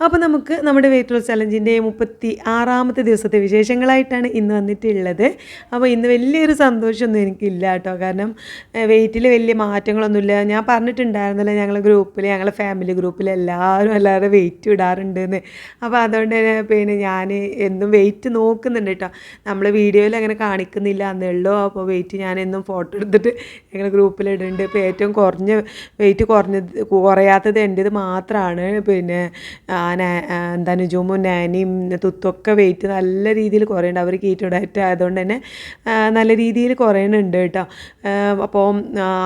അപ്പോൾ നമുക്ക് നമ്മുടെ വെയിറ്റ് ലോസ് ചലഞ്ചിന്റെ മുപ്പത്തി ആറാമത്തെ ദിവസത്തെ വിശേഷങ്ങളായിട്ടാണ് ഇന്ന് വന്നിട്ടുള്ളത്. അപ്പോൾ ഇന്ന് വലിയൊരു സന്തോഷമൊന്നും എനിക്കില്ല കേട്ടോ. കാരണം വെയിറ്റിൽ വലിയ മാറ്റങ്ങളൊന്നുമില്ല. ഞാൻ പറഞ്ഞിട്ടുണ്ടായിരുന്നല്ലോ ഞങ്ങളുടെ ഗ്രൂപ്പിൽ ഞങ്ങളുടെ ഫാമിലി ഗ്രൂപ്പിൽ എല്ലാവരും എല്ലാവരും വെയിറ്റ് ഇടാറുണ്ടെന്ന്. അപ്പോൾ അതുകൊണ്ട് പിന്നെ ഞാൻ എന്നും വെയിറ്റ് നോക്കുന്നുണ്ട് കേട്ടോ. നമ്മൾ വീഡിയോയിൽ അങ്ങനെ കാണിക്കുന്നില്ല എന്നുള്ളൂ അപ്പോൾ വെയിറ്റ് ഞാൻ എന്നും ഫോട്ടോ എടുത്തിട്ട് ഞങ്ങളുടെ ഗ്രൂപ്പിൽ ഇടുന്നുണ്ട് ഇപ്പോൾ ഏറ്റവും കുറഞ്ഞ വെയിറ്റ് കുറഞ്ഞത് കുറയാത്തത് എന്റേത് മാത്രമാണ് പിന്നെ ആ, എന്താ നാനിയും തുത്തൊക്കെ വെയിറ്റ് നല്ല രീതിയിൽ കുറയുന്നുണ്ട്. അവർ കീറ്റോ ഡയറ്റ് ആയതുകൊണ്ട് തന്നെ നല്ല രീതിയിൽ കുറയുന്നുണ്ട് കേട്ടോ. അപ്പോൾ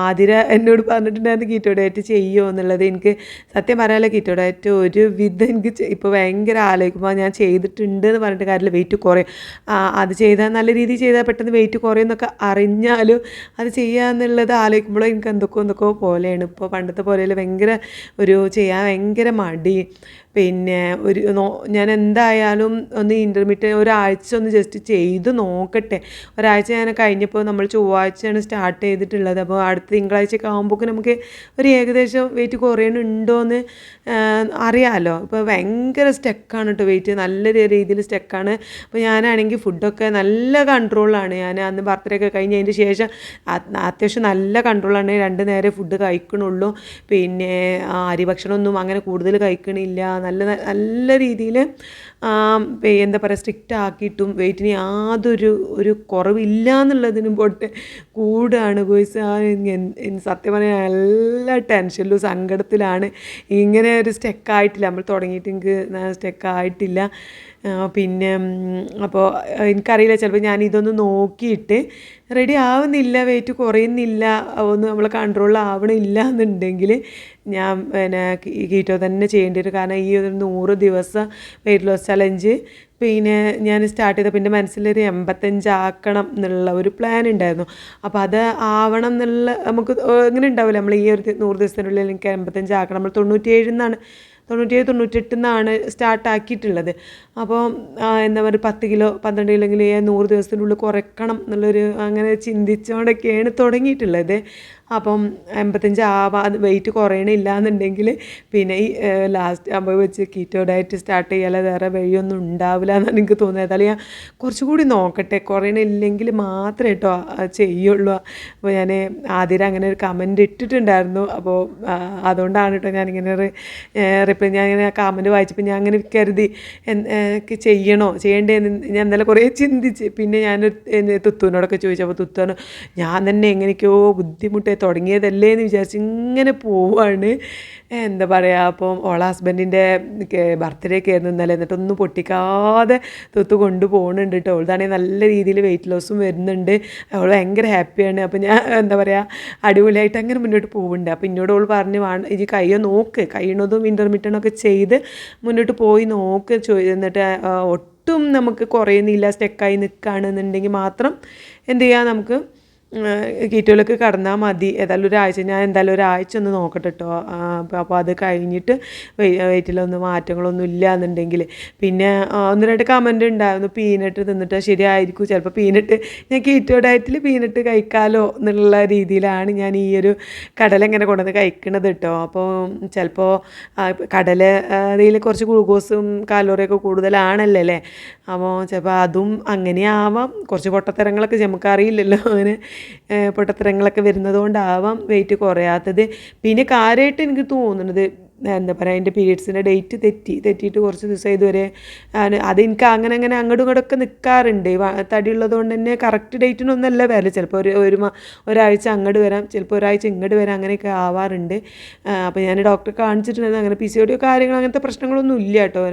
ആതിര എന്നോട് പറഞ്ഞിട്ടുണ്ടായിരുന്നു കീറ്റോ ഡയറ്റ് ചെയ്യുമോ എന്നുള്ളത്. എനിക്ക് സത്യം പറയാനുള്ള കീറ്റോ ഡയറ്റ് ഒരു വിധം എനിക്ക് ഇപ്പോൾ ഭയങ്കര ആലോചിക്കുമ്പോൾ ഞാൻ ചെയ്തിട്ടുണ്ട് എന്ന് പറഞ്ഞിട്ട് കാര്യത്തിൽ വെയിറ്റ് കുറയും. അത് ചെയ്താൽ നല്ല രീതിയിൽ ചെയ്താൽ പെട്ടെന്ന് വെയിറ്റ് കുറയും എന്നൊക്കെ അറിഞ്ഞാലും അത് ചെയ്യുക എന്നുള്ളത് ആലോചിക്കുമ്പോൾ എനിക്ക് എന്തൊക്കെയോ എന്തൊക്കെയോ പോലെയാണ്. ഇപ്പോൾ പണ്ടത്തെ പോലെയല്ല ഭയങ്കര ഒരു ചെയ്യാൻ ഭയങ്കര മടി. പിന്നെ ഒരു ഞാൻ എന്തായാലും ഒന്ന് ഇന്റർമീഡിയറ്റ് ഒരാഴ്ച ഒന്ന് ജസ്റ്റ് ചെയ്ത് നോക്കട്ടെ. ഒരാഴ്ച ഞാൻ കഴിഞ്ഞപ്പോൾ നമ്മൾ ചൊവ്വാഴ്ചയാണ് സ്റ്റാർട്ട് ചെയ്തിട്ടുള്ളത്. അപ്പോൾ അടുത്ത തിങ്കളാഴ്ചയൊക്കെ ആകുമ്പോൾ നമുക്ക് ഒരു ഏകദേശം വെയിറ്റ് കുറയണുണ്ടോ എന്ന് അറിയാമല്ലോ ഇപ്പോൾ ഭയങ്കര സ്റ്റക്കാണ് കേട്ടോ വെയിറ്റ് നല്ല രീതിയിൽ സ്റ്റക്കാണ് അപ്പോൾ ഞാനാണെങ്കിൽ ഫുഡൊക്കെ നല്ല കൺട്രോളാണ് ഞാൻ അന്ന് ബർത്ത്ഡേ ഒക്കെ കഴിഞ്ഞ് അതിന്റെ ശേഷം അത് അത്യാവശ്യം നല്ല കൺട്രോളാണ് രണ്ട് നേരം ഫുഡ് കഴിക്കണുള്ളൂ. പിന്നെ അരി ഭക്ഷണമൊന്നും അങ്ങനെ കൂടുതൽ കഴിക്കണില്ല. നല്ല നല്ല രീതിയിൽ എന്താ പറയുക സ്ട്രിക്റ്റ് ആക്കിയിട്ടും വെയിറ്റിന് യാതൊരു ഒരു കുറവില്ല എന്നുള്ളതിനും പോട്ട് കൂടാണ് ബോയ്സ് സത്യം പറഞ്ഞാൽ നല്ല ടെൻഷനിലും സങ്കടത്തിലാണ്. ഇങ്ങനെ ഒരു സ്റ്റെക്കായിട്ടില്ല നമ്മൾ തുടങ്ങിയിട്ട് എനിക്ക് സ്റ്റെക്കായിട്ടില്ല പിന്നെ അപ്പോൾ എനിക്കറിയില്ല ചിലപ്പോൾ ഞാൻ ഇതൊന്ന് നോക്കിയിട്ട് റെഡി ആവുന്നില്ല വെയിറ്റ് കുറയുന്നില്ല ഒന്ന് നമ്മൾ കൺട്രോളിലാവണില്ല എന്നുണ്ടെങ്കിൽ ഞാൻ പിന്നെ കീറ്റോ തന്നെ ചെയ്യേണ്ടി വരും. കാരണം ഈ ഒരു നൂറ് ദിവസം വെയിറ്റ് ലോസ് ചലഞ്ച് പിന്നെ ഞാൻ സ്റ്റാർട്ട് ചെയ്തപ്പോൾ പിന്നെ മനസ്സിലൊരു എൺപത്തഞ്ചാക്കണം എന്നുള്ള ഒരു പ്ലാൻ ഉണ്ടായിരുന്നു. അപ്പോൾ അത് ആവണം എന്നുള്ള നമുക്ക് എങ്ങനെ ഉണ്ടാവില്ല? നമ്മൾ ഈ ഒരു നൂറ് ദിവസത്തിനുള്ളിൽ എനിക്ക് എൺപത്തഞ്ചാക്കണം നമ്മൾ തൊണ്ണൂറ്റിയേഴിൽ നിന്നാണ് തൊണ്ണൂറ്റിയേഴ് തൊണ്ണൂറ്റെട്ടിൽ നിന്നാണ് സ്റ്റാർട്ടാക്കിയിട്ടുള്ളത് അപ്പോൾ എന്താ പറയുക പത്ത് കിലോ പന്ത്രണ്ട് കിലോ എങ്കിലും നൂറ് ദിവസത്തിനുള്ളിൽ കുറയ്ക്കണം എന്നുള്ളൊരു അങ്ങനെ ചിന്തിച്ചുകൊണ്ടൊക്കെയാണ് തുടങ്ങിയിട്ടുള്ളത്. അപ്പം എൺപത്തഞ്ച് ആവാ വെയിറ്റ് കുറയണില്ല എന്നുണ്ടെങ്കിൽ പിന്നെ ഈ ലാസ്റ്റ് ആകുമ്പോൾ വെച്ച് കീറ്റോ ഡയറ്റ് സ്റ്റാർട്ട് ചെയ്യാതെ വേറെ വഴിയൊന്നും ഉണ്ടാവില്ല എന്നാണ് എനിക്ക് തോന്നുന്നത്. ഏതായാലും ഞാൻ കുറച്ചുകൂടി നോക്കട്ടെ. കുറയണില്ലെങ്കിൽ മാത്രമേ കേട്ടോ ചെയ്യുള്ളൂ. അപ്പോൾ ഞാൻ ആദ്യം അങ്ങനെ ഒരു കമന്റ് ഇട്ടിട്ടുണ്ടായിരുന്നു. അപ്പോൾ അതുകൊണ്ടാണ് കേട്ടോ ഞാനിങ്ങനെ റിപ്ലൈ ഞാൻ ഇങ്ങനെ കമന്റ് വായിച്ചപ്പോൾ ഞാൻ അങ്ങനെ കരുതി എനിക്ക് ചെയ്യണോ? ചെയ്യേണ്ടതെന്ന് ഞാൻ ഇന്നലെ കുറേ ചിന്തിച്ച്. പിന്നെ ഞാൻ തുത്തുവിനോടൊക്കെ ചോദിച്ചപ്പോൾ തുത്തുവിന് ഞാൻ തന്നെ എങ്ങനെയൊക്കെയോ ബുദ്ധിമുട്ട് തുടങ്ങിയതല്ലേ എന്ന് വിചാരിച്ച് ഇങ്ങനെ പോവാണ്. എന്താ പറയുക അപ്പം ഓള ഹസ്ബൻഡിന്റെ ബർത്ത്ഡേ ആയിരുന്നു ഇന്നലെ. എന്നിട്ടൊന്നും പൊട്ടിക്കാതെ തൊത്ത് കൊണ്ട് പോകുന്നുണ്ട് കേട്ടോ അവൾതാണെങ്കിൽ നല്ല രീതിയിൽ വെയിറ്റ് ലോസും വരുന്നുണ്ട്. അവൾ ഭയങ്കര ഹാപ്പിയാണ് അപ്പം ഞാൻ എന്താ പറയുക അടിപൊളിയായിട്ട് അങ്ങനെ മുന്നോട്ട് പോകുന്നുണ്ട് അപ്പം എന്നോട് അവൾ പറഞ്ഞ് വേണം ഇനി കയ്യോ നോക്ക്. കഴിയണതും ഇന്റർമീഡിയറ്റൊക്കെ ചെയ്ത് മുന്നോട്ട് പോയി നോക്ക്. എന്നിട്ട് ഒട്ടും നമുക്ക് കുറയുന്നില്ല സ്റ്റെക്കായി നിൽക്കുകയാണെന്നുണ്ടെങ്കിൽ മാത്രം എന്ത് ചെയ്യുക നമുക്ക്? കീറ്റോയിലേക്ക് കടന്നാൽ മതി. ഏതായാലും ഒരാഴ്ച ഞാൻ എന്തായാലും ഒരാഴ്ച ഒന്ന് നോക്കട്ടെ കേട്ടോ അപ്പോൾ അത് കഴിഞ്ഞിട്ട് വെയിറ്റിലൊന്നും മാറ്റങ്ങളൊന്നും ഇല്ല എന്നുണ്ടെങ്കിൽ പിന്നെ ഒന്ന് രണ്ട് കമന്റ് ഉണ്ടായിരുന്നു. പീനട്ട് തിന്നിട്ട് ശരിയായിരിക്കും. ചിലപ്പോൾ പീനട്ട് ഞാൻ കീറ്റോ ഡയറ്റിൽ പീനട്ട് കഴിക്കാമല്ലോ എന്നുള്ള രീതിയിലാണ് ഞാൻ ഈ ഒരു കടല ഇങ്ങനെ കൊണ്ടുവന്ന് കഴിക്കണത് കേട്ടോ അപ്പോൾ ചിലപ്പോൾ കടല അതിൽ കുറച്ച് ഗ്ലൂക്കോസും കാലോറിയൊക്കെ കൂടുതലാണല്ലേ അല്ലേ അപ്പോൾ ചിലപ്പോൾ അതും അങ്ങനെ ആവാം കുറച്ച് പൊട്ടത്തരങ്ങളൊക്കെ നമുക്കറിയില്ലല്ലോ. അങ്ങനെ പൊട്ടത്തരങ്ങളൊക്കെ വരുന്നത് കൊണ്ടാവാം വെയിറ്റ് കുറയാത്തത്. പിന്നെ കാര്യമായിട്ട് എനിക്ക് തോന്നുന്നത് എന്താ പറയുക എന്റെ പീരീഡ്സിന്റെ ഡേറ്റ് തെറ്റി തെറ്റിയിട്ട് കുറച്ച് ദിവസം ഇതുവരെ അത് എനിക്ക് അങ്ങനെ അങ്ങനെ അങ്ങോട്ടും ഇങ്ങോട്ടൊക്കെ നിൽക്കാറുണ്ട് തടിയുള്ളത് കൊണ്ട് തന്നെ കറക്റ്റ് ഡേറ്റിനൊന്നല്ല വരൽ. ചിലപ്പോൾ ഒരു ഒരു ഒരാഴ്ച അങ്ങോട്ട് വരാം ചിലപ്പോൾ ഒരാഴ്ച ഇങ്ങോട്ട് വരാം അങ്ങനെയൊക്കെ ആവാറുണ്ട്. അപ്പോൾ ഞാൻ ഡോക്ടറെ കാണിച്ചിട്ടുണ്ടായിരുന്നു അങ്ങനെ പി സി ഓടിയോ കാര്യങ്ങൾ അങ്ങനത്തെ പ്രശ്നങ്ങളൊന്നും ഇല്ല കേട്ടോ.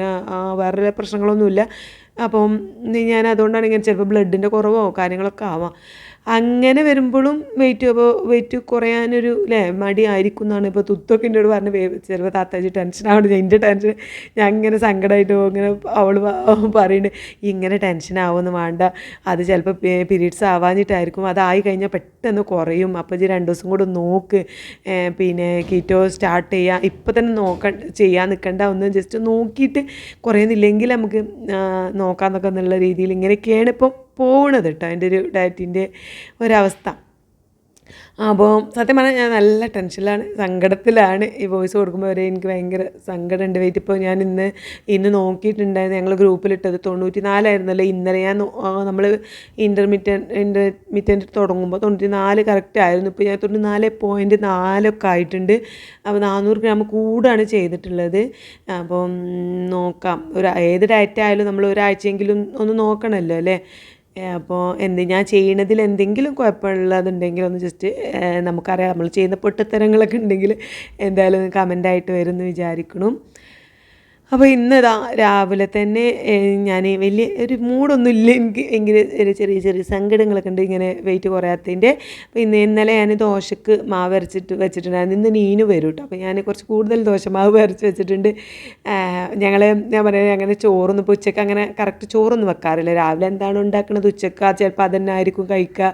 വേറെ പ്രശ്നങ്ങളൊന്നുമില്ല. അപ്പം ഞാൻ അതുകൊണ്ടാണ് ഇങ്ങനെ ചിലപ്പോൾ ബ്ലഡിന്റെ കുറവോ കാര്യങ്ങളൊക്കെ ആവാം. അങ്ങനെ വരുമ്പോഴും വെയിറ്റ് അപ്പോൾ വെയിറ്റ് കുറയാനൊരു അല്ലേ മടിയായിരിക്കും എന്നാണ് ഇപ്പോൾ തുത്തൊക്കെ എന്നോട് പറഞ്ഞ് ചിലപ്പോൾ താത്താജി ടെൻഷൻ ആവണം. എന്റെ ടെൻഷൻ ഞാൻ ഇങ്ങനെ സങ്കടമായിട്ട് പോകും. ഇങ്ങനെ അവൾ പറയുന്നുണ്ട് ഇങ്ങനെ ടെൻഷൻ ആവുമെന്ന് വേണ്ട. അത് ചിലപ്പോൾ പീരീഡ്സ് ആവാഞ്ഞിട്ടായിരിക്കും. അതായി കഴിഞ്ഞാൽ പെട്ടെന്ന് കുറയും. അപ്പോൾ ഇത് രണ്ട് ദിവസം കൂടെ നോക്ക്. പിന്നെ കീറ്റോ സ്റ്റാർട്ട് ചെയ്യുക ഇപ്പം തന്നെ നോക്ക ചെയ്യാൻ നിൽക്കണ്ട ഒന്ന് ജസ്റ്റ് നോക്കിയിട്ട് കുറയുന്നില്ലെങ്കിൽ നമുക്ക് നോക്കാമെന്നൊക്കെ എന്നുള്ള രീതിയിൽ ഇങ്ങനെയൊക്കെയാണ് ഇപ്പം പോകണത് കേട്ടോ എന്റെ ഒരു ഡയറ്റിന്റെ ഒരവസ്ഥ. അപ്പോൾ സത്യം പറഞ്ഞാൽ ഞാൻ നല്ല ടെൻഷനിലാണ് സങ്കടത്തിലാണ് ഈ വോയിസ് കൊടുക്കുമ്പോൾ വരെ എനിക്ക് ഭയങ്കര സങ്കടമുണ്ട്. വെയിറ്റ് ഇപ്പോൾ ഞാൻ ഇന്ന് ഇന്ന് നോക്കിയിട്ടുണ്ടായിരുന്നു ഞങ്ങൾ ഗ്രൂപ്പിലിട്ടത് തൊണ്ണൂറ്റി നാലായിരുന്നല്ലോ ഇന്നലെ ഞാൻ നമ്മൾ ഇന്റർമീഡിയറ്റ് ഇന്റർമീറ്റന്റ് തുടങ്ങുമ്പോൾ തൊണ്ണൂറ്റി നാല് കറക്റ്റ് ആയിരുന്നു. ഇപ്പോൾ ഞാൻ തൊണ്ണൂറ്റി നാല് പോയിന്റ് നാലൊക്കെ ആയിട്ടുണ്ട്. അപ്പോൾ നാനൂറ് ഗ്രാം കൂടാണ് ചെയ്തിട്ടുള്ളത്. അപ്പം നോക്കാം. ഒരു ഏത് ഡയറ്റ് ആയാലും നമ്മൾ ഒരാഴ്ചയെങ്കിലും ഒന്ന് നോക്കണമല്ലോ അല്ലേ? അപ്പോൾ എന്ത് ഞാൻ ചെയ്യണതിൽ എന്തെങ്കിലും കുഴപ്പമുള്ളതുണ്ടെങ്കിൽ ഒന്ന് ജസ്റ്റ് നമുക്കറിയാം. നമ്മൾ ചെയ്യുന്ന പൊട്ടത്തരങ്ങളൊക്കെ ഉണ്ടെങ്കിൽ എന്തായാലും കമന്റായിട്ട് വരും എന്ന് വിചാരിക്കണം. അപ്പോൾ ഇന്നതാ രാവിലെ തന്നെ ഞാൻ വലിയ ഒരു മൂടൊന്നും ഇല്ല. എനിക്ക് എങ്കിൽ ചെറിയ ചെറിയ സങ്കടങ്ങളൊക്കെ ഉണ്ട് ഇങ്ങനെ വെയിറ്റ് കുറയാത്തതിന്റെ അപ്പോൾ ഇന്ന് ഇന്നലെ ഞാൻ ദോശക്ക് മാവ് അരച്ചിട്ട് വെച്ചിട്ടുണ്ടായിരുന്നു. ഇന്ന് നീനു വരും കേട്ടോ അപ്പോൾ ഞാൻ കുറച്ച് കൂടുതൽ ദോശ മാവ് അരച്ച് വെച്ചിട്ടുണ്ട് ഞങ്ങൾ ഞാൻ പറയുന്നത് അങ്ങനെ ചോറൊന്നും ഇപ്പോൾ ഉച്ചയ്ക്ക് അങ്ങനെ കറക്റ്റ് ചോറൊന്നും വെക്കാറില്ല. രാവിലെ എന്താണ് ഉണ്ടാക്കുന്നത് ഉച്ചയ്ക്ക് ചിലപ്പോൾ അതന്നെ ആയിരിക്കും കഴിക്കുക.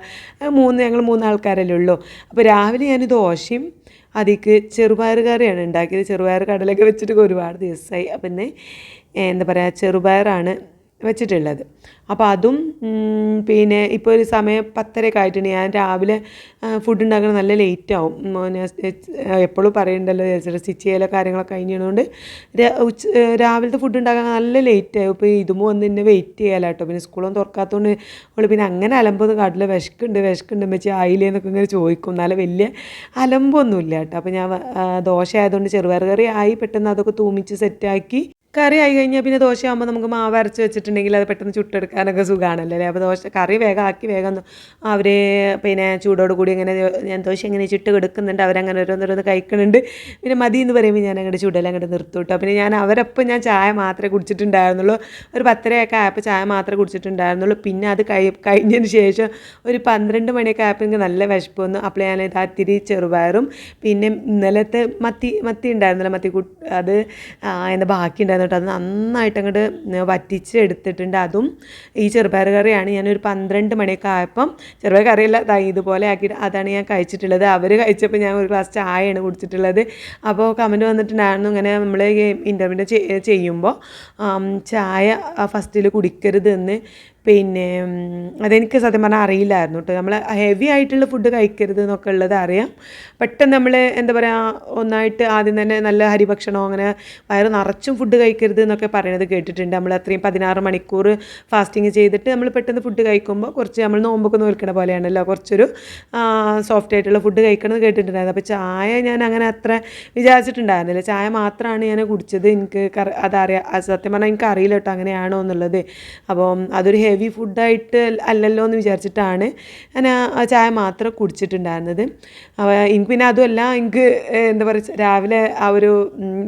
മൂന്ന് ഞങ്ങൾ മൂന്ന് ആൾക്കാരല്ലേ ഉള്ളൂ. അപ്പോൾ രാവിലെ ഞാൻ ദോശയും അതിക്ക് ചെറുപയർ കറിയാണ് ഉണ്ടാക്കിയത്. ചെറുപയർ കടലൊക്കെ വെച്ചിട്ട് ഒരുപാട് ദിവസമായി. അപ്പം എന്താ പറയുക ചെറുപയറാണ് വെച്ചിട്ടുള്ളത്. അപ്പോൾ അതും പിന്നെ ഇപ്പോൾ ഒരു സമയം പത്തരയൊക്കെ ആയിട്ടുണ്ട്. ഞാൻ രാവിലെ ഫുഡ് ഉണ്ടാക്കണം നല്ല ലേറ്റ് ആവും. എപ്പോഴും പറയുന്നുണ്ടല്ലോ സ്റ്റിച്ച് ചെയ്യലോ കാര്യങ്ങളൊക്കെ കഴിഞ്ഞതുകൊണ്ട് ഉച്ച രാവിലത്തെ ഫുഡ് ഉണ്ടാക്കാൻ നല്ല ലേറ്റ് ആവും. ഇപ്പോൾ ഇതുമോ ഒന്ന് എന്നെ വെയിറ്റ് ചെയ്യാലോ കേട്ടോ പിന്നെ സ്കൂളൊന്നും തുറക്കാത്തതുകൊണ്ട് അവൾ പിന്നെ അങ്ങനെ അലമ്പൊന്നും കാട്ടില്ല വിശക്കുണ്ട് വിശക്കുണ്ട്. വെച്ച് ആയില്ലേന്നൊക്കെ ഇങ്ങനെ ചോദിക്കും. എന്നാലും വലിയ അലമ്പൊന്നുമില്ല കേട്ടോ അപ്പോൾ ഞാൻ ദോശ ആയതുകൊണ്ട് ചെറുപയർ കറി ആയി പെട്ടെന്ന് അതൊക്കെ തൂമിച്ച് സെറ്റാക്കി കറി ആയി കഴിഞ്ഞാൽ പിന്നെ ദോശയാകുമ്പോൾ നമുക്ക് മാവ് അരച്ച് വെച്ചിട്ടുണ്ടെങ്കിൽ അത് പെട്ടെന്ന് ചുട്ടെടുക്കാനൊക്കെ സുഖമാണല്ലോ അല്ലേ? അപ്പോൾ ദോശ കറി വേഗം ആക്കി വേഗം അവർ പിന്നെ ചൂടോട് കൂടി ഇങ്ങനെ ഞാൻ ദോശ ഇങ്ങനെ ചുട്ട് കെടുക്കുന്നുണ്ട് അവരങ്ങനെ ഓരോന്നോരോന്ന് കഴിക്കുന്നുണ്ട് പിന്നെ മതി എന്ന് പറയുമ്പോൾ ഞാൻ അങ്ങോട്ട് ചുടൽ അങ്ങോട്ട് നിർത്തും പിന്നെ ഞാൻ അവരപ്പം ഞാൻ ചായ മാത്രമേ കുടിച്ചിട്ടുണ്ടായിരുന്നുള്ളൂ. ഒരു പത്തരയൊക്കെ ആയപ്പോൾ ചായ മാത്രമേ കുടിച്ചിട്ടുണ്ടായിരുന്നുള്ളൂ. പിന്നെ അത് കഴി കഴിഞ്ഞതിന് ശേഷം ഒരു പന്ത്രണ്ട് മണിയൊക്കെ ആയപ്പോൾ എനിക്ക് നല്ല വിശപ്പ് വന്നു. അപ്പോൾ ഞാൻ ഇത് അത്തിരി ചെറുപയറും പിന്നെ ഇന്നലത്തെ മത്തി മത്തി ഉണ്ടായിരുന്നല്ലോ മത്തി അത് എന്താ ബാക്കി ഉണ്ടായിരുന്നു കേട്ടോ അത് നന്നായിട്ട് അങ്ങോട്ട് വറ്റിച്ച് എടുത്തിട്ടുണ്ട്. അതും ഈ ചെറുപയർ കറിയാണ്. ഞാനൊരു പന്ത്രണ്ട് മണിയൊക്കെ ആയപ്പം ചെറുപയർ കറിയല്ല ഇതുപോലെ ആക്കിയിട്ട് അതാണ് ഞാൻ കഴിച്ചിട്ടുള്ളത്. അവർ കഴിച്ചപ്പോൾ ഞാൻ ഒരു ഗ്ലാസ് ചായയാണ് കുടിച്ചിട്ടുള്ളത്. അപ്പോൾ കമന്റ് വന്നിട്ടുണ്ടായിരുന്നു ഇങ്ങനെ നമ്മൾ ഇന്റർവ്യൂ ചെയ്യുമ്പോൾ ചായ ഫസ്റ്റിൽ കുടിക്കരുത് എന്ന് പിന്നെ അതെനിക്ക് സത്യം പറഞ്ഞാൽ അറിയില്ലായിരുന്നു കേട്ടോ നമ്മൾ ഹെവി ആയിട്ടുള്ള ഫുഡ് കഴിക്കരുത് എന്നൊക്കെ ഉള്ളത് അറിയാം. പെട്ടെന്ന് നമ്മൾ എന്താ പറയുക ഒന്നായിട്ട് ആദ്യം തന്നെ നല്ല ഹരിഭക്ഷണമോ അങ്ങനെ വയറ് നിറച്ചും ഫുഡ് കഴിക്കരുത് എന്നൊക്കെ പറയണത് കേട്ടിട്ടുണ്ട്. നമ്മൾ അത്രയും പതിനാറ് മണിക്കൂർ ഫാസ്റ്റിങ് ചെയ്തിട്ട് നമ്മൾ പെട്ടെന്ന് ഫുഡ് കഴിക്കുമ്പോൾ കുറച്ച് നമ്മൾ നോമ്പൊക്കെ നോൽക്കണ പോലെയാണല്ലോ. കുറച്ചൊരു സോഫ്റ്റ് ആയിട്ടുള്ള ഫുഡ് കഴിക്കണമെന്ന് കേട്ടിട്ടുണ്ടായിരുന്നു. അപ്പോൾ ചായ ഞാൻ അങ്ങനെ അത്ര വിചാരിച്ചിട്ടുണ്ടായിരുന്നില്ല. ചായ മാത്രമാണ് ഞാൻ കുടിച്ചത്. എനിക്ക് അതറിയാം സത്യം പറഞ്ഞാൽ എനിക്ക് അറിയില്ല കേട്ടോ അങ്ങനെയാണോ എന്നുള്ളത്. അപ്പം അതൊരു ഹെവി ഫുഡായിട്ട് അല്ലല്ലോ എന്ന് വിചാരിച്ചിട്ടാണ് ഞാൻ ആ ചായ മാത്രം കുടിച്ചിട്ടുണ്ടായിരുന്നത്. എനിക്ക് പിന്നെ അതുമല്ല എനിക്ക് എന്താ പറയുക രാവിലെ ആ ഒരു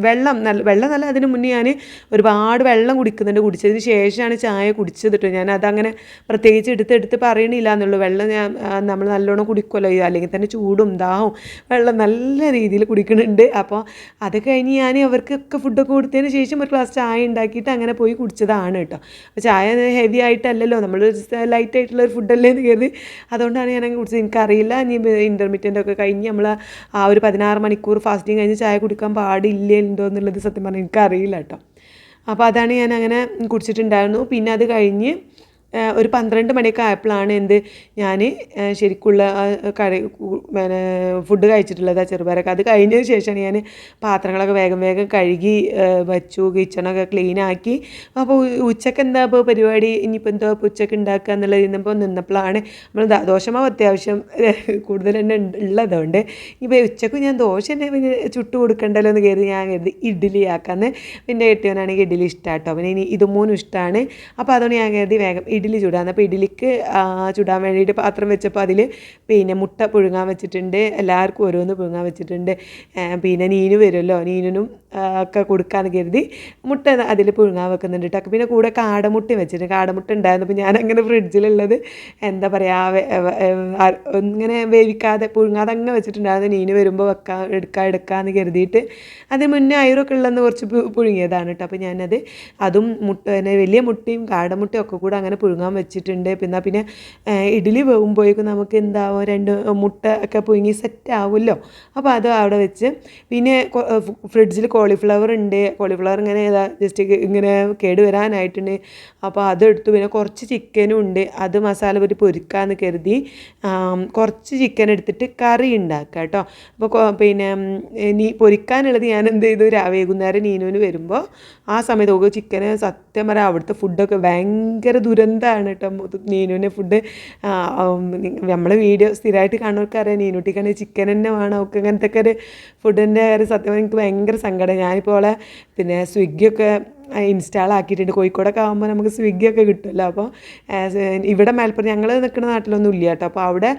വെള്ളം നല്ല വെള്ളം നല്ല അതിന് മുന്നേ ഞാൻ ഒരുപാട് വെള്ളം കുടിക്കുന്നുണ്ട്. കുടിച്ചതിന് ശേഷമാണ് ചായ കുടിച്ചത് കേട്ടോ ഞാൻ അതങ്ങനെ പ്രത്യേകിച്ച് എടുത്ത് എടുത്ത് പറയണില്ല എന്നുള്ളൂ. വെള്ളം ഞാൻ നമ്മൾ നല്ലോണം കുടിക്കുമല്ലോ അല്ലെങ്കിൽ തന്നെ ചൂടും ദാഹവും വെള്ളം നല്ല രീതിയിൽ കുടിക്കുന്നുണ്ട്. അപ്പോൾ അത് കഴിഞ്ഞ് ഞാൻ അവർക്കൊക്കെ ഫുഡൊക്കെ കൊടുത്തതിന് ശേഷം ഒരു ഗ്ലാസ് ചായ ഉണ്ടാക്കിയിട്ട് അങ്ങനെ പോയി കുടിച്ചതാണ് കേട്ടോ അപ്പോൾ ചായ ഹെവി ആയിട്ട് അല്ലല്ലോ നമ്മൾ ലൈറ്റ് ആയിട്ടുള്ള ഒരു ഫുഡല്ലേ എന്ന് കരുതി. അതുകൊണ്ടാണ് ഞാൻ അങ്ങ് കുടിച്ചത്. എനിക്കറിയില്ല ഇനി ഇന്റർമീഡിയന്റ് ഒക്കെ കഴിഞ്ഞ് നമ്മൾ ആ ഒരു പതിനാറ് മണിക്കൂർ ഫാസ്റ്റിംഗ് കഴിഞ്ഞ് ചായ കുടിക്കാൻ പാടില്ല ഉണ്ടോ എന്നുള്ളത് സത്യം പറഞ്ഞാൽ എനിക്കറിയില്ല കേട്ടോ. അപ്പോൾ അതാണ് ഞാൻ അങ്ങനെ കുടിച്ചിട്ടുണ്ടായിരുന്നു. പിന്നെ അത് കഴിഞ്ഞ് ഒരു പന്ത്രണ്ട് മണിയൊക്കെ ആയപ്പോഴാണ് എന്ത് ഞാൻ ശരിക്കുള്ള കറി പിന്നെ ഫുഡ് കഴിച്ചിട്ടുള്ളത് ആ ചെറുപയറൊക്കെ. അത് കഴിഞ്ഞതിന് ശേഷമാണ് ഞാൻ പാത്രങ്ങളൊക്കെ വേഗം വേഗം കഴുകി വച്ചു കിച്ചണൊക്കെ ക്ലീൻ ആക്കി. അപ്പോൾ ഉച്ചയ്ക്ക് എന്താ ഇപ്പോൾ പരിപാടി? ഇനിയിപ്പോൾ എന്തോ ഉച്ചയ്ക്ക് ഉണ്ടാക്കുക എന്നുള്ള ഇന്നിപ്പോൾ നിന്നപ്പോഴാണ് നമ്മൾ ദോശമാവ് അത്യാവശ്യം കൂടുതൽ തന്നെ ഉള്ളതുകൊണ്ട് ഇപ്പോൾ ഉച്ചയ്ക്ക് ഞാൻ ദോശ തന്നെ പിന്നെ ചുട്ട് കൊടുക്കണ്ടല്ലോ എന്ന് കരുതി ഞാൻ കരുതി ഇഡ്ഡലി ആക്കാമെന്ന് പിന്നെ കെട്ടിയവനാണെങ്കിൽ ഇഡ്ഡലി ഇഷ്ടമാട്ടോ പിന്നെ ഇനി ഇത് മൂന്നും ഇഷ്ടമാണ് അപ്പോൾ അതുകൊണ്ട് ഞാൻ കരുതി വേഗം ഇഡ്ഡലി ചൂടാന്ന്. അപ്പോൾ ഇഡ്ഡലിക്ക് ചുടാൻ വേണ്ടിയിട്ട് പാത്രം വെച്ചപ്പോൾ അതിൽ പിന്നെ മുട്ട പുഴുങ്ങാൻ വെച്ചിട്ടുണ്ട്. എല്ലാവർക്കും ഓരോന്ന് പുഴുങ്ങാൻ വെച്ചിട്ടുണ്ട്. പിന്നെ നീനു വരുമല്ലോ. നീനിനും ഒക്കെ കൊടുക്കാന്ന് കരുതി മുട്ട അതിൽ പുഴുങ്ങാൻ വെക്കുന്നുണ്ട് കേട്ടോ പിന്നെ കൂടെ കാടമുട്ടയും വെച്ചിട്ടുണ്ട്. കാടമുട്ട ഉണ്ടായിരുന്നു. അപ്പോൾ ഞാനങ്ങനെ ഫ്രിഡ്ജിലുള്ളത് എന്താ പറയുക ഇങ്ങനെ വേവിക്കാതെ പുഴുങ്ങാതെ അങ്ങനെ വെച്ചിട്ടുണ്ടായിരുന്നു. നീന് വരുമ്പോൾ വെക്കാൻ എടുക്കാം എടുക്കാമെന്ന് കരുതിയിട്ട് അതിന് മുന്നേ അയറൊക്കെ ഉള്ളതെന്ന് കുറച്ച് പുഴുങ്ങിയതാണ് കേട്ടോ അപ്പോൾ ഞാനത് അതും മുട്ട വലിയ മുട്ടയും കാടമുട്ടയും ഒക്കെ കൂടെ അങ്ങനെ പുഴുങ്ങി പുഴുങ്ങാൻ വെച്ചിട്ടുണ്ട്. പിന്നെ പിന്നെ ഇഡ്ഡലി വേകുമ്പോഴേക്കും നമുക്ക് എന്താവും? രണ്ട് മുട്ട ഒക്കെ പുഴുങ്ങി സെറ്റ് ആവുമല്ലോ. അപ്പോൾ അത് അവിടെ വെച്ച് പിന്നെ ഫ്രിഡ്ജിൽ കോളിഫ്ലവർ ഉണ്ട്. കോളിഫ്ലവർ ഇങ്ങനെ ഏതാ ജസ്റ്റ് ഇങ്ങനെ കേട് വരാനായിട്ടുണ്ട്. അപ്പോൾ അതെടുത്തു. പിന്നെ കുറച്ച് ചിക്കനും ഉണ്ട്. അത് മസാല പൊരി പൊരിക്കാമെന്ന് കരുതി കുറച്ച് ചിക്കൻ എടുത്തിട്ട് കറി ഉണ്ടാക്കുക കേട്ടോ അപ്പോൾ പിന്നെ നീ പൊരിക്കാനുള്ളത് ഞാൻ എന്ത് ചെയ്തു? രാ വൈകുന്നേരം നീനുവിന് വരുമ്പോൾ ആ സമയത്ത് ചിക്കന് സത്യം പറയാം അവിടുത്തെ ഫുഡൊക്കെ ഭയങ്കര ദുരന്തമാണ് കേട്ടോ നീനുവിന്റെ ഫുഡ് നമ്മളെ വീഡിയോ സ്ഥിരമായിട്ട് കാണുന്നവർക്ക് അറിയാം നീനുട്ടിക്കാണെങ്കിൽ ചിക്കൻ തന്നെ വേണം ഒക്കെ അങ്ങനത്തെ ഒക്കെ ഒരു ഫുഡിന്റെ കാര്യം സത്യം എനിക്ക് ഭയങ്കര സങ്കടം. ഞാനിപ്പോൾ അവളെ പിന്നെ സ്വിഗ്ഗിയൊക്കെ ഇൻസ്റ്റാൾ ആക്കിയിട്ടുണ്ട്. കോഴിക്കോടൊക്കെ ആകുമ്പോൾ നമുക്ക് സ്വിഗ്ഗി ഒക്കെ കിട്ടുമല്ലോ അപ്പോൾ ഇവിടെ മലപ്പുറം ഞങ്ങൾ നിൽക്കുന്ന നാട്ടിലൊന്നും ഇല്ല കേട്ടോ. അപ്പോൾ അവിടെ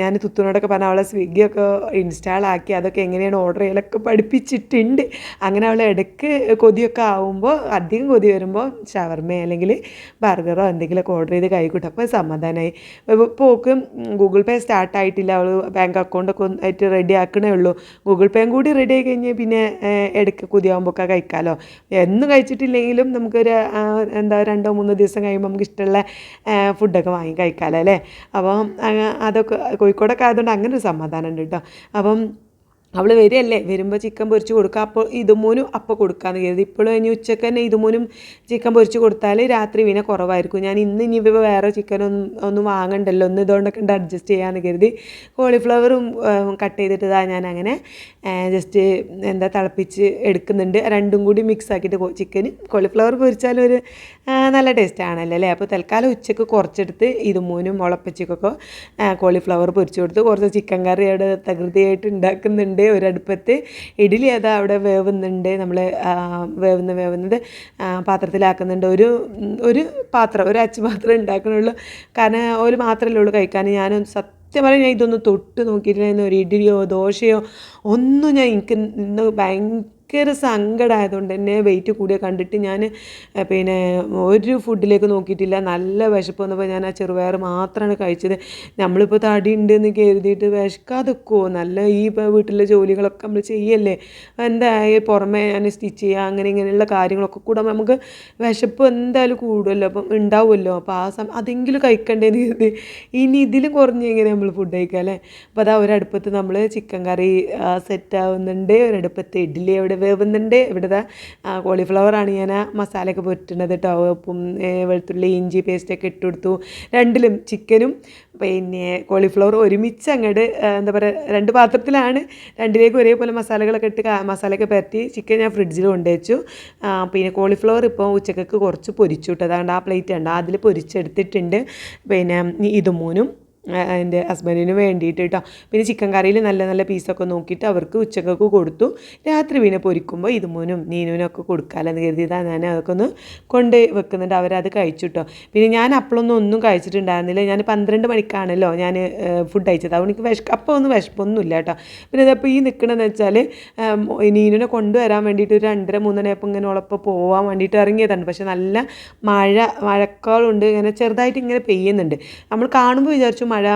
ഞാൻ തുത്തുനോടൊക്കെ പറഞ്ഞ അവളെ സ്വിഗ്ഗിയൊക്കെ ഇൻസ്റ്റാൾ ആക്കി അതൊക്കെ എങ്ങനെയാണ് ഓർഡർ ചെയ്യലൊക്കെ പഠിപ്പിച്ചിട്ടുണ്ട്. അങ്ങനെ അവളെ ഇടയ്ക്ക് കൊതിയൊക്കെ ആവുമ്പോൾ അധികം കൊതി വരുമ്പോൾ ഷവർമ അല്ലെങ്കിൽ ബർഗറോ എന്തെങ്കിലുമൊക്കെ ഓർഡർ ചെയ്ത് കൈക്കൂട്ടും അപ്പോൾ സമാധാനമായി പോക്ക് ഗൂഗിൾ പേ സ്റ്റാർട്ട് ആയിട്ടില്ല. അവൾ ബാങ്ക് അക്കൗണ്ടൊക്കെ ആയിട്ട് റെഡി ആക്കണേ ഉള്ളൂ. ഗൂഗിൾ പേയും കൂടി റെഡി ആയി കഴിഞ്ഞാൽ പിന്നെ ഇടയ്ക്ക് കൊതിയാകുമ്പോൾ ഒക്കെ കഴിക്കാമല്ലോ എന്നും കഴിച്ചിട്ടില്ലെങ്കിലും നമുക്കൊരു എന്താ രണ്ടോ മൂന്നോ ദിവസം കഴിയുമ്പോൾ നമുക്ക് ഇഷ്ടമുള്ള ഫുഡൊക്കെ വാങ്ങി കഴിക്കാമല്ലോ അല്ലേ? അപ്പം അതൊക്കെ കോഴിക്കോടൊക്കെ ആയതുകൊണ്ട് അങ്ങനെ ഒരു സമാധാനം ഉണ്ട് കേട്ടോ. അപ്പം അവൾ വരികയല്ലേ? വരുമ്പോൾ ചിക്കൻ പൊരിച്ച് കൊടുക്കുക അപ്പോൾ ഇതുമൂനും അപ്പോൾ കൊടുക്കാമെന്ന് കരുതി. ഇപ്പോഴും ഇനി ഉച്ചയ്ക്ക് തന്നെ ഇതുമൂനും ചിക്കൻ പൊരിച്ച് കൊടുത്താൽ രാത്രി വീണ കുറവായിരിക്കും. ഞാൻ ഇന്ന് ഇനി ഇപ്പോൾ വേറെ ചിക്കൻ ഒന്നും ഒന്നും വാങ്ങണ്ടല്ലോ. ഒന്ന് ഇതുകൊണ്ടൊക്കെ ഉണ്ട് അഡ്ജസ്റ്റ് ചെയ്യാമെന്ന് കരുതി. കോളിഫ്ലവറും കട്ട് ചെയ്തിട്ട് ഇതാ ഞാൻ അങ്ങനെ ജസ്റ്റ് എന്താ തിളപ്പിച്ച് എടുക്കുന്നുണ്ട്. രണ്ടും കൂടി മിക്സ് ആക്കിയിട്ട് ചിക്കന് കോളിഫ്ലവർ പൊരിച്ചാലും ഒരു നല്ല ടേസ്റ്റ് ആണല്ലോ അല്ലേ? അപ്പോൾ തൽക്കാലം ഉച്ചയ്ക്ക് കുറച്ചെടുത്ത് ഇതുമൂനും മുളപ്പച്ചക്കൊക്കെ കോളിഫ്ലവർ പൊരിച്ചു കൊടുത്ത് കുറച്ച് ചിക്കൻ കറി അവിടെ തകൃതിയായിട്ട് ഉണ്ടാക്കുന്നുണ്ട് ഒരടുപ്പത്ത് ഇഡ്ഡലി അതാ അവിടെ വേവുന്നുണ്ട്. നമ്മൾ വേവുന്ന വേവുന്നത് പാത്രത്തിലാക്കുന്നുണ്ട്. ഒരു ഒരു പാത്രം ഒരു അച്ചു പാത്രം ഉണ്ടാക്കണുള്ളൂ കാരണം ഒരു മാത്രമല്ലേ ഉള്ളൂ കഴിക്കാൻ. ഞാൻ സത്യം പറഞ്ഞാൽ ഞാൻ ഇതൊന്ന് തൊട്ട് നോക്കിയിട്ടില്ലായിരുന്നു ഒരു ഇഡ്ഡലിയോ ദോശയോ ഒന്നും ഞാൻ എനിക്ക് ഇന്ന് ഭയങ്കര സങ്കടമായതുകൊണ്ട് തന്നെ വെയിറ്റ് കൂടിയ കണ്ടിട്ട് ഞാൻ പിന്നെ ഒരു ഫുഡിലേക്ക് നോക്കിയിട്ടില്ല. നല്ല വിശപ്പ് വന്നപ്പോൾ ഞാൻ ആ ചെറുപയർ മാത്രമാണ് കഴിച്ചത്. നമ്മളിപ്പോൾ തടി ഉണ്ടെന്ന് കരുതിയിട്ട് വിശക്കാതെക്കോ നല്ല ഈ വീട്ടിലെ ജോലികളൊക്കെ നമ്മൾ ചെയ്യല്ലേ. എന്തായാലും പുറമെ ഞാൻ സ്റ്റിച്ച് ചെയ്യുക അങ്ങനെ ഇങ്ങനെയുള്ള കാര്യങ്ങളൊക്കെ കൂടെ നമുക്ക് വിശപ്പ് എന്തായാലും കൂടുമല്ലോ അപ്പം ഉണ്ടാവുമല്ലോ അപ്പോൾ ആ സമയം അതെങ്കിലും കഴിക്കണ്ടേന്ന് കരുതി. ഇനി ഇതിലും കുറഞ്ഞ് ഇങ്ങനെ നമ്മൾ ഫുഡ് കഴിക്കുക അല്ലേ? അപ്പോൾ അതാ ഒരടുപ്പത്ത് നമ്മൾ ചിക്കൻ കറി സെറ്റ് ആവുന്നുണ്ട്. ഒരടുപ്പത്ത് ഇഡ്ഡലി അവിടെ വേവുന്നുണ്ട്. ഇവിടുത്തെ കോളിഫ്ലവറാണ് ഞാൻ മസാലയൊക്കെ പൊറ്റുന്നത് കേട്ടോ ഉപ്പും വെളുത്തുള്ളി ഇഞ്ചി പേസ്റ്റൊക്കെ ഇട്ട് കൊടുത്തു. രണ്ടിലും ചിക്കനും പിന്നെ കോളിഫ്ലവർ ഒരുമിച്ച് അങ്ങോട്ട് എന്താ പറയുക രണ്ട് പാത്രത്തിലാണ് രണ്ടിലേക്ക് ഒരേപോലെ മസാലകളൊക്കെ ഇട്ട് മസാലയൊക്കെ പരത്തി ചിക്കൻ ഞാൻ ഫ്രിഡ്ജിൽ കൊണ്ടുവച്ചു. പിന്നെ കോളിഫ്ലവർ ഇപ്പോൾ ഉച്ചക്കൊക്കെ കുറച്ച് പൊരിച്ചു കേട്ടോ അതുകൊണ്ട് ആ പ്ലേറ്റ് ഉണ്ട് അതിൽ പൊരിച്ചെടുത്തിട്ടുണ്ട്. പിന്നെ ഇതുമൂനും. എന്റെ ഹസ്ബൻഡിന് വേണ്ടിയിട്ട് കേട്ടോ പിന്നെ ചിക്കൻ കറിയിൽ നല്ല നല്ല പീസൊക്കെ നോക്കിയിട്ട് അവർക്ക് ഉച്ചക്കൊക്കെ കൊടുത്തു. രാത്രി പിന്നെ പൊരിക്കുമ്പോൾ ഇതുമോനും നീനുവിനും ഒക്കെ കൊടുക്കാമെന്ന് കരുതിയതാണ് ഞാൻ അതൊക്കെ ഒന്ന് കൊണ്ട് വെക്കുന്നുണ്ട്. അവരത് കഴിച്ചു പിന്നെ ഞാൻ അപ്പോഴൊന്നും ഒന്നും കഴിച്ചിട്ടുണ്ടായിരുന്നില്ല. ഞാൻ പന്ത്രണ്ട് മണിക്കാണല്ലോ ഞാൻ ഫുഡ് കഴിച്ചത്. അതുകൊണ്ട് എനിക്ക് വിശ അപ്പോൾ ഒന്നും വിശപ്പൊന്നുമില്ല കേട്ടോ പിന്നെ ഇതപ്പോൾ ഈ നിൽക്കണമെന്ന് വെച്ചാൽ നീനുവിനെ കൊണ്ടുവരാൻ വേണ്ടിയിട്ട് ഒരു രണ്ടര മൂന്നരയപ്പം ഇങ്ങനെ ഉളപ്പോൾ പോകാൻ വേണ്ടിയിട്ട് ഇറങ്ങിയതാണ്. പക്ഷേ നല്ല മഴ മഴക്കാളുണ്ട്. ഇങ്ങനെ ചെറുതായിട്ട് ഇങ്ങനെ പെയ്യുന്നുണ്ട്. നമ്മൾ കാണുമ്പോൾ വിചാരിച്ചു മഴ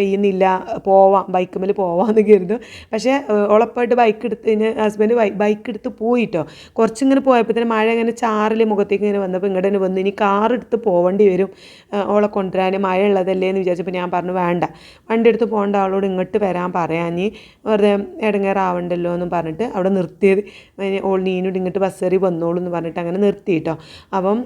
പെയ്യുന്നില്ല പോവാം ബൈക്ക് ബൈക്കുമ്മൽ പോവാമെന്ന് കരുതും പക്ഷേ ഉളപ്പായിട്ട് ബൈക്ക് എടുത്ത് കഴിഞ്ഞാൽ ഹസ്ബൻഡ് ബൈക്ക് എടുത്ത് പോയിട്ടോ. കുറച്ചിങ്ങനെ പോയപ്പോൾ തന്നെ മഴ ഇങ്ങനെ ചാറിൽ മുഖത്തേക്ക് ഇങ്ങനെ വന്നപ്പോൾ ഇങ്ങോട്ട് തന്നെ വന്നു. ഇനി കാർ എടുത്ത് പോവേണ്ടി വരും. ഓളെ കൊണ്ടുവരാൻ മഴ ഉള്ളതല്ലേ എന്ന് വിചാരിച്ചപ്പോൾ ഞാൻ പറഞ്ഞു വേണ്ട. വണ്ടി എടുത്ത് പോകേണ്ട ആളോട് ഇങ്ങോട്ട് വരാൻ പറയാൻ നീ വെറുതെ ഇടങ്ങേറാവണ്ടല്ലോ എന്ന് പറഞ്ഞിട്ട് അവിടെ നിർത്തിയത്. ഓൾ നീനോട് ഇങ്ങോട്ട് ബസ് കയറി വന്നോളൂ എന്ന് പറഞ്ഞിട്ട് അങ്ങനെ നിർത്തി കേട്ടോ അപ്പം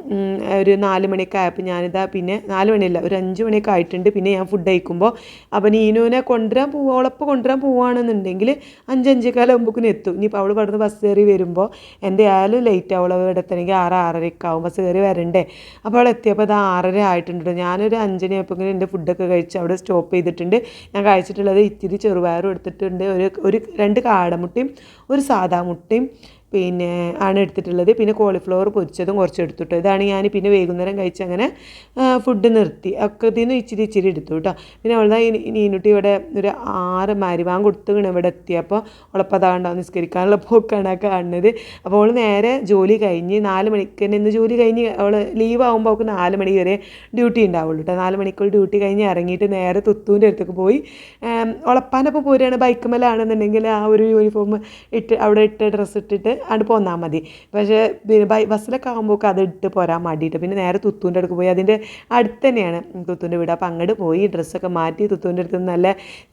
ഒരു നാല് മണിയൊക്കെ ആയപ്പോൾ ഞാനിതാ പിന്നെ നാല് മണിയല്ല ഒരു അഞ്ച് മണിയൊക്കെ ആയിട്ടുണ്ട്. പിന്നെ ഞാൻ ഫുഡ് കഴിക്കുമ്പോൾ അപ്പം നീനുവിനെ കൊണ്ടുവരാൻ പോവോളപ്പോൾ കൊണ്ടുവരാൻ പോവുകയാണെന്നുണ്ടെങ്കിൽ അഞ്ചഞ്ചേക്കാൽ ആകുമ്പോഴേക്കും എത്തും. ഇനിയിപ്പോൾ അവൾ പറഞ്ഞ് ബസ് കയറി വരുമ്പോൾ എന്തായാലും ലേറ്റ് ആവുള്ളൂ അവിടെ എത്തണമെങ്കിൽ ആറ് ആറരക്കാവും ബസ് കയറി വരണ്ടേ. അപ്പോൾ അവൾ എത്തിയപ്പോൾ അത് ആറര ആയിട്ടുണ്ട് ട്ടോ. ഞാനൊരു അഞ്ചണി ആയപ്പോൾ എന്റെ ഫുഡൊക്കെ കഴിച്ച് അവിടെ സ്റ്റോപ്പ് ചെയ്തിട്ടുണ്ട്. ഞാൻ കഴിച്ചിട്ടുള്ളത് ഇത്തിരി ചെറുപയറും എടുത്തിട്ടുണ്ട് ഒരു ഒരു രണ്ട് കാടമുട്ടയും ഒരു സാധാ മുട്ടയും പിന്നെ ആണ് എടുത്തിട്ടുള്ളത്. പിന്നെ കോളിഫ്ലവർ പൊരിച്ചതും കുറച്ച് എടുത്തുട്ടോ ഇതാണ് ഞാൻ പിന്നെ വൈകുന്നേരം കഴിച്ച് അങ്ങനെ ഫുഡ് നിർത്തി. ഒക്കെ ഇതിന്ന് ഇച്ചിരി ഇച്ചിരി എടുത്തു കേട്ടോ പിന്നെ അവളുടെ നീനുട്ടി ഇവിടെ ഒരു ആറ് മരുവാൻ കൊടുത്തുകയാണ് ഇവിടെ എത്തിയപ്പോൾ അവളപ്പോൾ അതാണ്ടാവും നിസ്കരിക്കാനുള്ള പോക്കാണ് ആ കാണുന്നത്. അപ്പോൾ അവൾ നേരെ ജോലി കഴിഞ്ഞ് നാല് മണിക്ക് തന്നെ ഇന്ന് ജോലി കഴിഞ്ഞ് അവൾ ലീവ് ആകുമ്പോൾ അവൾക്ക് നാല് മണി വരെ ഡ്യൂട്ടി ഉണ്ടാവുള്ളൂ കേട്ടോ നാല് മണിക്കൂർ ഡ്യൂട്ടി കഴിഞ്ഞ് ഇറങ്ങിയിട്ട് നേരെ തുത്തൂന്റെ അടുത്തേക്ക് പോയി. ഉളപ്പാനപ്പോൾ പോരുകയാണ് ബൈക്കുമലാണെന്നുണ്ടെങ്കിൽ ആ ഒരു യൂണിഫോം ഇട്ട് അവിടെ ഇട്ട് ഡ്രസ്സ് ഇട്ടിട്ട് അവിടെ പോന്നാൽ മതി. പക്ഷേ പിന്നെ ബൈ ബസ്സിലൊക്കെ ആകുമ്പോൾ അത് ഇട്ട് പോരാൻ മടിയിട്ട്. പിന്നെ നേരെ തുത്തൂന്റെ അടുക്ക് പോയി. അതിന്റെ അടുത്ത് തന്നെയാണ് തുത്തൂന്റെ വീട്. അപ്പോൾ അങ്ങോട്ട് പോയി ഡ്രസ്സൊക്കെ മാറ്റി തുത്തൂന്റെ അടുത്ത് നല്ല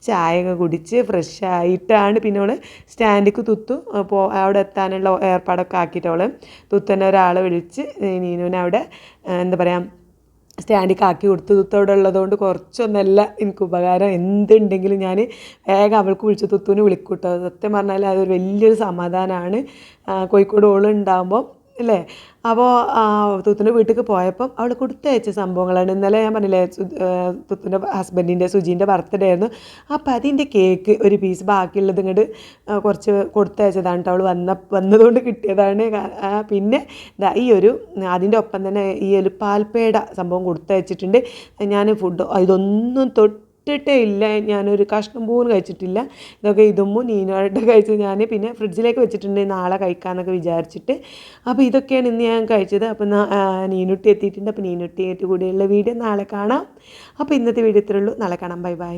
ചായയൊക്കെ കുടിച്ച് ഫ്രഷ് ആയിട്ടാണ് പിന്നെ അവൾ സ്റ്റാൻഡിക്ക് തുത്തു. പോ അവിടെ എത്താനുള്ള ഏർപ്പാടൊക്കെ ആക്കിയിട്ട് അവൾ തുത്തന്നെ ഒരാളെ വിളിച്ച് നീനുവിനെ അവിടെ എന്താ പറയുക സ്റ്റാൻഡിൽ ആക്കി കൊടുത്തു. ഉള്ളതുകൊണ്ട് കുറച്ചൊന്നല്ല എനിക്ക് ഉപകാരം എന്തുണ്ടെങ്കിലും ഞാൻ വേഗം അവൾക്ക് വിളിച്ചു. തുത്തുവിന് വിളിക്കൂട്ടോ. സത്യം പറഞ്ഞാൽ അതൊരു വലിയൊരു സമാധാനമാണ്. കോഴിക്കോട് കോഴിക്കോട് ഓളുണ്ടാകുമ്പോൾ അല്ലേ? അപ്പോൾ തുത്തുന്റെ വീട്ടിലേക്ക് പോയപ്പം അവൾ കൊടുത്തയച്ച സംഭവങ്ങളാണ്. ഇന്നലെ ഞാൻ പറഞ്ഞില്ലേ തുത്തുന്റെ ഹസ്ബൻഡിന്റെ സുജീന്റെ ബർത്ത്ഡേ ആയിരുന്നു. അപ്പോൾ അതിന്റെ കേക്ക് ഒരു പീസ് ബാക്കിയുള്ളത് ഇങ്ങോട്ട് കുറച്ച് കൊടുത്തയച്ചതാണ് കേട്ടോ അവൾ വന്ന വന്നതുകൊണ്ട് കിട്ടിയതാണ്. പിന്നെ ഈ ഒരു അതിന്റെ ഒപ്പം തന്നെ ഈ ഒരു പാൽപ്പേട സംഭവം കൊടുത്തയച്ചിട്ടുണ്ട്. ഞാൻ ഫുഡ് ഇതൊന്നും തൊട്ടിട്ടേ ഇല്ല. ഞാനൊരു കഷ്ണം പോലും കഴിച്ചിട്ടില്ല. ഇതൊക്കെ ഇതുമ്പോൾ നീനുമായിട്ട് കഴിച്ചത് ഞാൻ പിന്നെ ഫ്രിഡ്ജിലേക്ക് വെച്ചിട്ടുണ്ട്. നാളെ കഴിക്കാമെന്നൊക്കെ വിചാരിച്ചിട്ട്. അപ്പോൾ ഇതൊക്കെയാണ് ഇന്ന് ഞാൻ കഴിച്ചത്. അപ്പോൾ നീനുട്ടി എത്തിയിട്ടുണ്ട്. അപ്പോൾ നീനുട്ടിയായിട്ട് കൂടിയുള്ള വീഡിയോ നാളെ കാണാം. അപ്പോൾ ഇന്നത്തെ വീഡിയോ ഇത്രയുള്ളൂ നാളെ കാണാം. Bye bye.